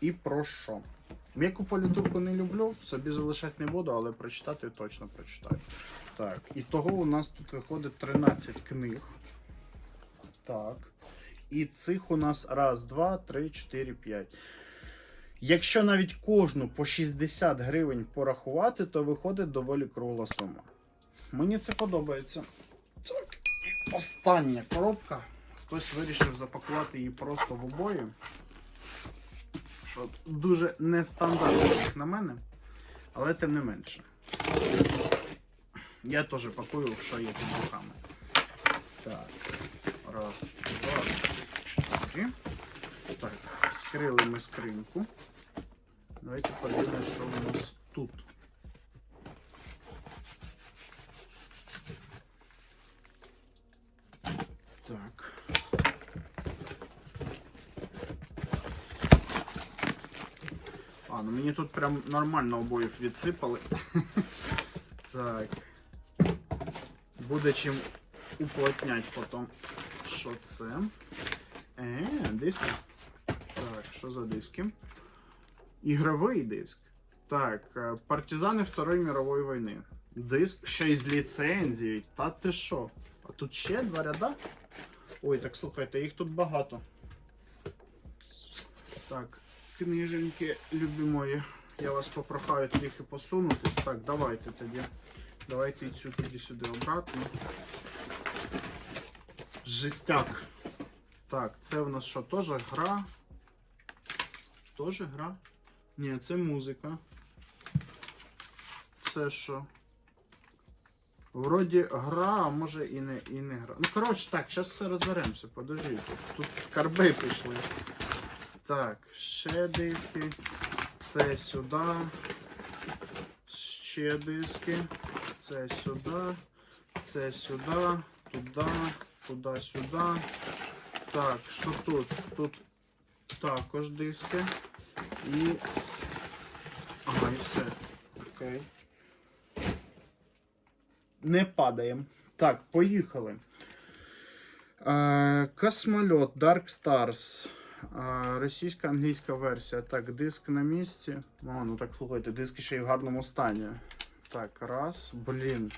і про що. М'яку політурку не люблю, собі залишати не буду, але прочитати точно прочитаю. Так, і того у нас тут виходить 13 книг. Так. І цих у нас раз, два, три, чотири, п'ять. Якщо навіть кожну по 60 гривень порахувати, то виходить доволі кругла сума. Мені це подобається. Так, і остання коробка. Хтось вирішив запакувати її просто в обої. Що дуже нестандартно, як на мене. Але тим не менше. Я теж пакую, що є під руками. Так. Раз, два, чотири. Так, скрили ми скриньку. Давайте подивимось, що у нас тут. Так. А, ну мені тут прям нормально обоїв відсипали. Так. Буде чим уплотнять потім. Що це? Е, диски. Так, що за диски? Ігровий диск. Так, е, партизани Второї мирової війни. Диск ще й з ліцензією. Та ти що? А тут ще два ряда? Ой, так слухайте, їх тут багато. Так, книженьки, любі мої. Я вас попрохаю трохи посунутись. Так, давайте тоді. Давайте і цю тоді сюди обратно. Жестяк. Так, це в нас що, теж гра? Теж гра? Ні, це музика. Це що? Вроді гра, а може і не, і не гра. Ну, коротше, так, зараз все розберемося. Подожди, тут, тут скарби пішли. Так, ще диски. Це сюди. Ще диски. Це сюди. Це сюди. Туди. Туди, сюди. Так, що тут? Тут також диски. І. Ага, і все. Окей. Не падаємо. Так, поїхали. Е, Космольот Dark Stars. Російська англійська версія. Так, диск на місці. О, ну так слухайте, диск ще й в гарному стані. Так, раз. Блін.